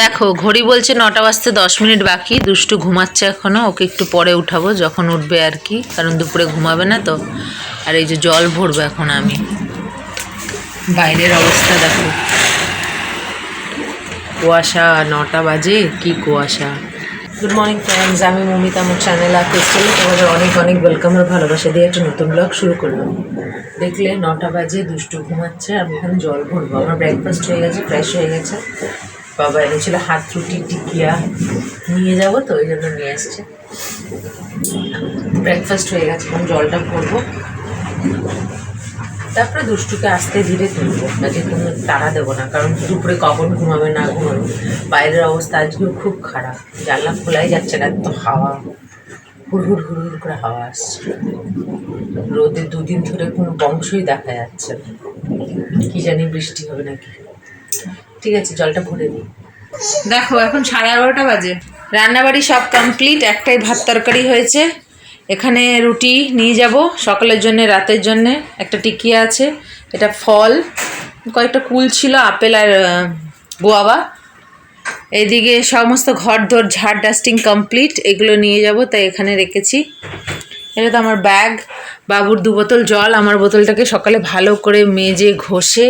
দেখো, ঘড়ি বলছে নটা বাজতে দশ মিনিট বাকি, দুষ্টু ঘুমাচ্ছে এখনও ওকে একটু পরে উঠাবো, যখন উঠবে আর কি, কারণ দুপুরে ঘুমাবে না তো। আর এই যে জল ভরবো এখন আমি। বাইরের অবস্থা দেখো। কুয়াশা, নটা বাজে, কি কুয়াশা। গুড মর্নিং ফ্রেন্ডস আমি মমিতা আমার চ্যানেল ক্রিস্টাল তোমাদের অনেক অনেক ওয়েলকাম আর ভালোবাসা দিয়ে একটা নতুন ব্লগ শুরু করলাম। দেখলে নটা বাজে, দুষ্টু ঘুমাচ্ছে আমি এখানে জল ভরবো। আমার ব্রেকফাস্ট হয়ে গেছে ফ্রেশ হয়ে গেছে। বাবা এনেছিল হাত রুটি টিকিয়া। নিয়ে যাব তো, ওই জন্য নিয়ে এসছে। ব্রেকফাস্ট হয়ে গেছে, এখন জলটা ভরবো। তারপরে দুষ্টুকে আস্তে ধীরে তুলবো। কাজে কোনো তাড়া দেবো না, কারণ দুপুরে কখন ঘুমাবে না ঘুমাবে। বাইরের অবস্থা আজকেও খুব খারাপ। জানলা খোলাই যাচ্ছে না, এত হাওয়া। হুড় হুড় করে হাওয়া আসছে। রোদে দুদিন ধরে কোনো বংশই দেখা যাচ্ছে না। কি জানি বৃষ্টি হবে নাকি। ঠিক আছে জলটা ভরে দিই দেখো এখন সাড়ে এগারোটা বাজে। রান্নাবাড়ি সব কমপ্লিট একটাই ভাত তরকারি হয়েছে। এখানে রুটি নিয়ে যাব সকালের জন্য রাতের জন্য। একটা টিকিয়া আছে এটা ফল। কয়েকটা কুল ছিল আপেল আর আহ, গোয়াবা। এইদিকে সমস্ত ঘর ধর ঝাড় ডাস্টিং কমপ্লিট এগুলো নিয়ে যাব তাই এখানে রেখেছি। এটা তো আমার ব্যাগ, বাবুর দু বোতল জল, আমার বোতলটাকে সকালে ভালো করে মেজে ঘষে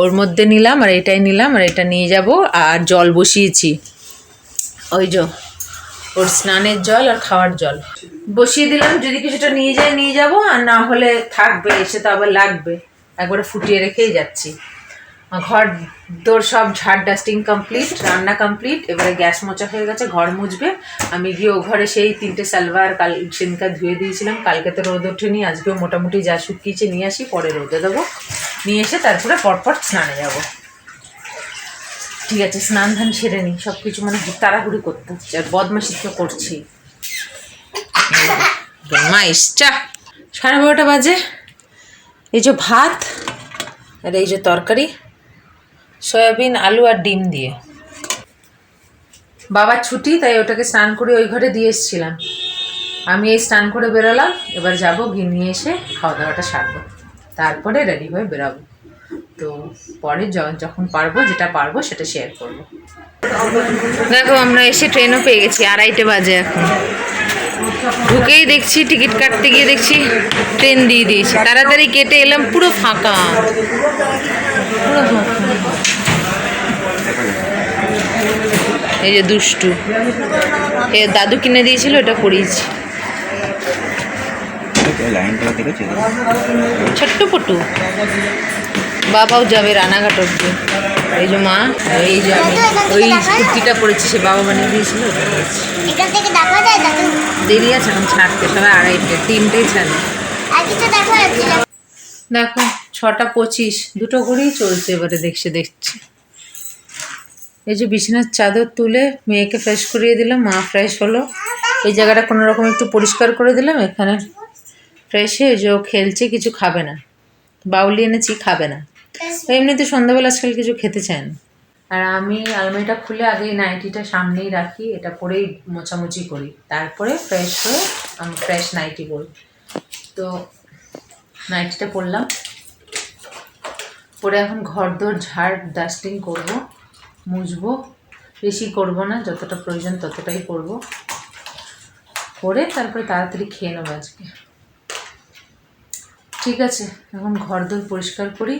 ওর মধ্যে নিলাম, আর এটাই নিলাম, আর এটা নিয়ে যাব, আর জল বসিয়েছি। ওই যে, ওর স্নানের জল আর খাওয়ার জল। বসিয়ে দিলাম, যদি কিছুটা নিয়ে যায়, নিয়ে যাব, আর না হলে থাকবে, এসে তো আবার লাগবে। একবারে ফুটিয়ে রেখেই যাচ্ছি। ঘর দোর সব ঝাড় ডাস্টিং কমপ্লিট রান্না কমপ্লিট এবারে গ্যাস মোচা হয়ে গেছে, ঘর মুছবে। আমি গিয়ে ও ঘরে সেই তিনটে সালভার কাল সেদিনকা ধুয়ে দিয়েছিলাম। কালকে তো রোদ ওঠেনি, আজকেও মোটামুটি যা শুকিয়েছে নিয়ে আসি, পরে রোদে দেবো। নিয়ে এসে তারপরে পরপর স্নানে যাব। ঠিক আছে, স্নান ধান সেরে নিই সব কিছু মানে তাড়াহুড়ি করতে হচ্ছে, আর বদমাসি তো করছি। সাড়ে বারোটা বাজে। এই যে ভাত, আর এই যে তরকারি। সয়াবিন, আলু আর ডিম দিয়ে। বাবার ছুটি, তাই ওটাকে স্নান করে ওই ঘরে দিয়ে এসেছিলাম। আমি এই স্নান করে বেরোলাম, এবার যাব গিয়ে নিয়ে এসে খাওয়া দাওয়াটা সারবো। তারপরে রেডি হয়ে বেরাবো। তো পরে যখন পারব, যেটা পারব, সেটা শেয়ার করব। দেখো, আমরা এসে ট্রেনও পেয়ে গেছি, আড়াইটে বাজে এখন। ঢুকেই দেখছি, টিকিট কাটতে গিয়ে দেখছি ট্রেন দিয়ে দিয়েছি। তাড়াতাড়ি কেটে এলাম, পুরো ফাঁকা। পুরো এই যে দুষ্টু। এ দাদু কিনে দিয়েছিল এটা পড়িয়েছি ছোট্ট পটু। বাবাও যাবে রানাঘাট অব্দি এই যে মা। এই যে আমি ওই কুর্তিটা পরেছি সে বাবা বানিয়ে দিয়েছিল এখান থেকে দেখা যায় দাদু দেরি আছে এখন ছাড়তে সবাই আড়াইটে তিনটেই ছাড়ে। আর কিছু দেখা যাচ্ছে দেখো ছটা পঁচিশ দুটো করেই চলছে এবারে দেখছে দেখছি। এই যে বিছানার চাদর তুলে মেয়েকে ফ্রেশ করিয়ে দিলাম মা ফ্রেশ হলো। এই জায়গাটা কোনো রকম একটু পরিষ্কার করে দিলাম এখানে ফ্রেশ হয়ে যে ও খেলছে কিছু খাবে না। বাউলি এনেছি খাবে না। এমনিতে সন্ধ্যাবেলা আজকাল কিছু খেতে চায় না। আর আমি আলমারিটা খুলে আগে নাইটিটা সামনেই রাখি, এটা পরেই মোছামুছি করি। তারপরে ফ্রেশ হয়ে আমি ফ্রেশ নাইটি করি তো নাইটিটা পরলাম। পরে এখন ঘর দোর ঝাড় ডাস্টিং করব, মুছবো। বেশি করব না, যতটা প্রয়োজন ততটাই করব। করে তারপরে তাড়াতাড়ি খেয়ে নেব আজকে। ঠিক আছে, এখন ঘর দোর পরিষ্কার করি।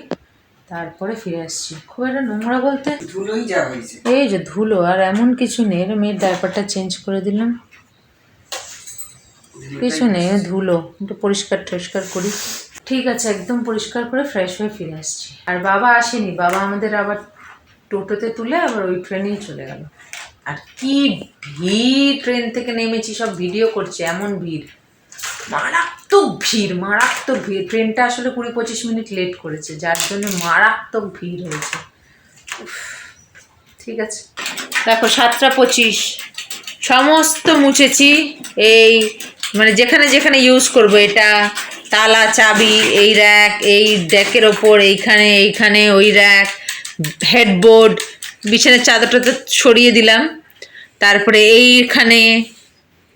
তারপরে ফিরে আসছি। খুব একটা নোংরা বলতে ধুলোই যা হয়েছে। এই যে ধুলো আর এমন কিছু নেই মেয়ের ডাইপারটা চেঞ্জ করে দিলাম। কিছু নেই ধুলো একটু পরিষ্কার টরিষ্কার করি। ঠিক আছে একদম পরিষ্কার করে ফ্রেশ হয়ে ফিরে আসছি। আর বাবা আসেনি বাবা আমাদের আবার টোটোতে তুলে আবার ওই ট্রেনেই চলে গেল। আর কি ভিড় ট্রেন থেকে নেমেছি সব ভিডিও করছে এমন ভিড়। মারাত্মক ভিড় মারাত্মক ভিড়। ট্রেনটা আসলে কুড়ি পঁচিশ মিনিট লেট করেছে, যার জন্য মারাত্মক ভিড় হয়েছে। ঠিক আছে। দেখো, সাতটা পঁচিশ। সমস্ত মুছেছি, এই মানে যেখানে যেখানে ইউজ করব, এটা তালা, চাবি, এই র্যাক এই ডেকের ওপর, এইখানে এইখানে, ওই র্যাক হেডবোর্ড বিছানার চাদরটা তো সরিয়ে দিলাম। তারপরে এইখানে,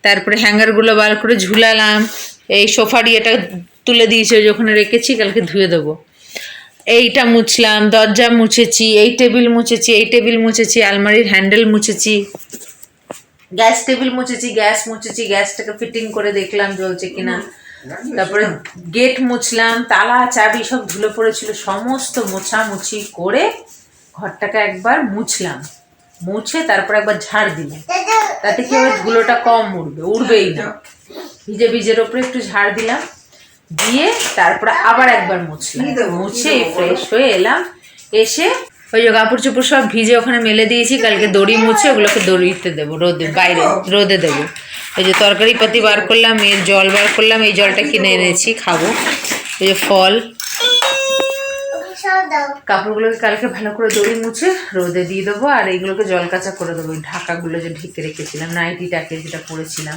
তারপরে হ্যাঙ্গারগুলো বার করে ঝুলালাম। এই সোফার ইয়েটা তুলে দিয়েছে ওই ওখানে রেখেছি কালকে ধুয়ে দেবো। এইটা মুছলাম, দরজা মুছেছি, এই টেবিল মুছেছি, এই টেবিল মুছেছি, আলমারির হ্যান্ডেল মুছেছি। গ্যাস টেবিল মুছেছি, গ্যাস মুছেছি, গ্যাসটাকে ফিটিং করে দেখলাম জ্বলছে কিনা। তারপরে গেট মুছলাম, তালা, চাবি সব ধুলো পড়েছিল, সমস্ত মোছামুছি করে ঘরটাকে একবার মুছলাম। মুছে তারপর একবার ঝাড় দিলাম। তাতে কি ধুলোটা কম উঠবে, উঠবেই না। ভিজে ভিজের ওপরে একটু ঝাড় দিলাম দিয়ে তারপরে আবার একবার মুছলাম। মুছে ফ্রেশ হয়ে এলাম এসে ওই যে কাপড় চোপড় সব ভিজে ওখানে মেলে দিয়েছি কালকে দড়ি মুছে ওগুলোকে দড়িতে দেবো রোদে বাইরে রোদে দেবো। ওই যে তরকারি পাতি বার করলাম এর জল বার করলাম এই জলটা কিনে এনেছি খাব। ওই যে ফল কাপড়গুলোকে কালকে ভালো করে দড়ি মুছে রোদে দিয়ে দেবো আর এইগুলোকে জল কাঁচা করে দেবো। ঢাকাগুলো যে ঢেকে রেখেছিলাম নাইটিটাকে যেটা পরেছিলাম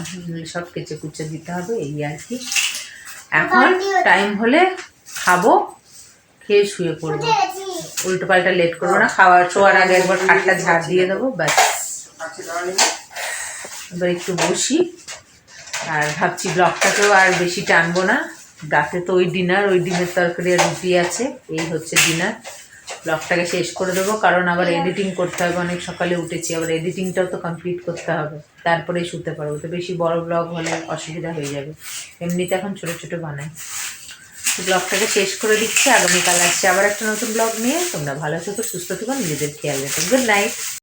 সব কেচে কুচে দিতে হবে এই আর কি। এখন টাইম হলে খাব খেয়ে শুয়ে পড়ব। উল্টো পাল্টা লেট করব না খাওয়ার শোয়ার আগে একবার খাটটা ঝাড় দিয়ে দেবো ব্যাস। এবার একটু বসি আর ভাবছি ব্লগটাকেও আর বেশি টানবো না। রাতে তো ওই ডিনার ওই ডিমের তরকারি আর রুটি আছে। এই হচ্ছে ডিনার ব্লগটাকে শেষ করে দেবো, কারণ আবার এডিটিং করতে হবে, অনেক সকালে উঠেছি। আবার এডিটিংটাও তো কমপ্লিট করতে হবে। তারপরেই শুতে পারব। তো বেশি বড় ব্লগ হলে অসুবিধা হয়ে যাবে। এমনিতে এখন ছোটো ছোটো বানাই। ব্লগটাকে শেষ করে দিচ্ছি। আগামীকাল আসছে আবার একটা নতুন ব্লগ নিয়ে। তোমরা ভালো থেকো, সুস্থ থেকো, নিজেদের খেয়াল রেখো। Good night